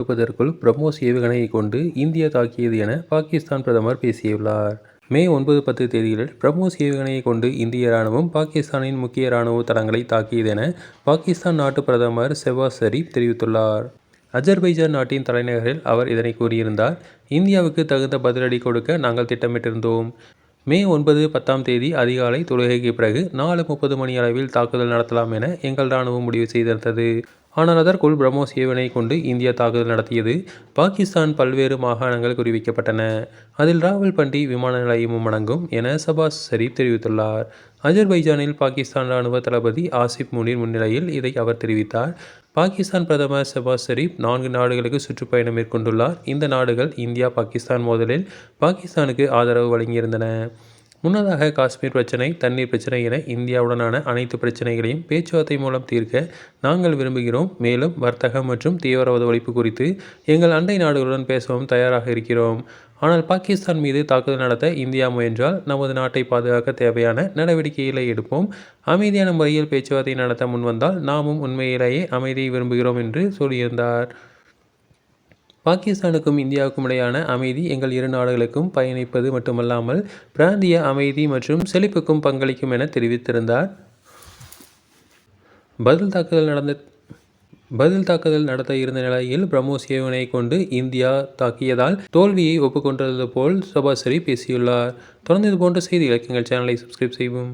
கொடுப்பதற்குள் பிரம்மோஸ் ஏவுகணையை கொண்டு இந்தியா தாக்கியது என பாகிஸ்தான் பிரதமர் பேசியுள்ளார். மே ஒன்பது பத்து தேதிகளில் பிரம்மோஸ் ஏவுகணையை கொண்டு இந்திய ராணுவம் பாகிஸ்தானின் முக்கிய ராணுவ தளங்களை தாக்கியது என பாகிஸ்தான் நாட்டு பிரதமர் செவாஸ் ஷரீப் தெரிவித்துள்ளார். அஜர்பைஜான் நாட்டின் தலைநகரில் அவர் இதனை கூறியிருந்தார். இந்தியாவுக்கு தகுந்த பதிலடி கொடுக்க நாங்கள் திட்டமிட்டிருந்தோம். மே ஒன்பது பத்தாம் தேதி அதிகாலை தொழுகைக்கு பிறகு நாலு முப்பது மணி அளவில் தாக்குதல் நடத்தலாம் என எங்கள் இராணுவம் முடிவு செய்திருந்தது. ஆனால் அதற்குள் பிரம்மோஸ் ஏவுகணையை கொண்டு இந்தியா தாக்குதல் நடத்தியது. பாகிஸ்தான் பல்வேறு மாகாணங்கள் குறிவிக்கப்பட்டன அதில் ராவல்பிண்டி விமான நிலையமும் அடங்கும் என சபாஸ் ஷரீப் தெரிவித்துள்ளார். அஜர்பைஜானில் பாகிஸ்தான் ராணுவ தளபதி ஆசிப் முனீர் முன்னிலையில் இதை அவர் தெரிவித்தார். பாகிஸ்தான் பிரதமர் ஷபாஸ் ஷெரீப் நான்கு நாடுகளுக்கு சுற்றுப்பயணம் மேற்கொண்டுள்ளார். இந்த நாடுகள் இந்தியா பாகிஸ்தான் மோதலில் பாகிஸ்தானுக்கு ஆதரவு வழங்கியிருந்தன. முன்னதாக காஷ்மீர் பிரச்சனை தண்ணீர் பிரச்சனை என இந்தியாவுடனான அனைத்து பிரச்சனைகளையும் பேச்சுவார்த்தை மூலம் தீர்க்க நாங்கள் விரும்புகிறோம். மேலும் வர்த்தகம் மற்றும் தீவிரவாத ஒழிப்பு குறித்து எங்கள் அண்டை நாடுகளுடன் பேசவும் தயாராக இருக்கிறோம். ஆனால் பாகிஸ்தான் மீது தாக்குதல் நடத்த இந்தியா முயன்றால் நமது நாட்டை பாதுகாக்க தேவையான நடவடிக்கைகளை எடுப்போம். அமைதியான முறையில் பேச்சுவார்த்தை நடத்த முன்வந்தால் நாமும் உண்மையிலேயே அமைதியை விரும்புகிறோம் என்று சொல்லியிருந்தார். பாகிஸ்தானுக்கும் இந்தியாவுக்கும் இடையான அமைதி எங்கள் இரு நாடுகளுக்கும் பயணிப்பது மட்டுமல்லாமல் பிராந்திய அமைதி மற்றும் செழிப்புக்கும் பங்களிக்கும் என தெரிவித்திருந்தார். பதில் தாக்குதல் நடந்த பதில் தாக்குதல் நடத்த இருந்த நிலையில் பிரம்மோஸ் ஏவுகணையை கொண்டு இந்தியா தாக்கியதால் தோல்வியை ஒப்புக்கொண்டது போல் ஷபாஸ் பேசியுள்ளார். தொடர்ந்து இதுபோன்ற செய்திகளுக்கு எங்கள் சேனலை சப்ஸ்கிரைப் செய்வோம்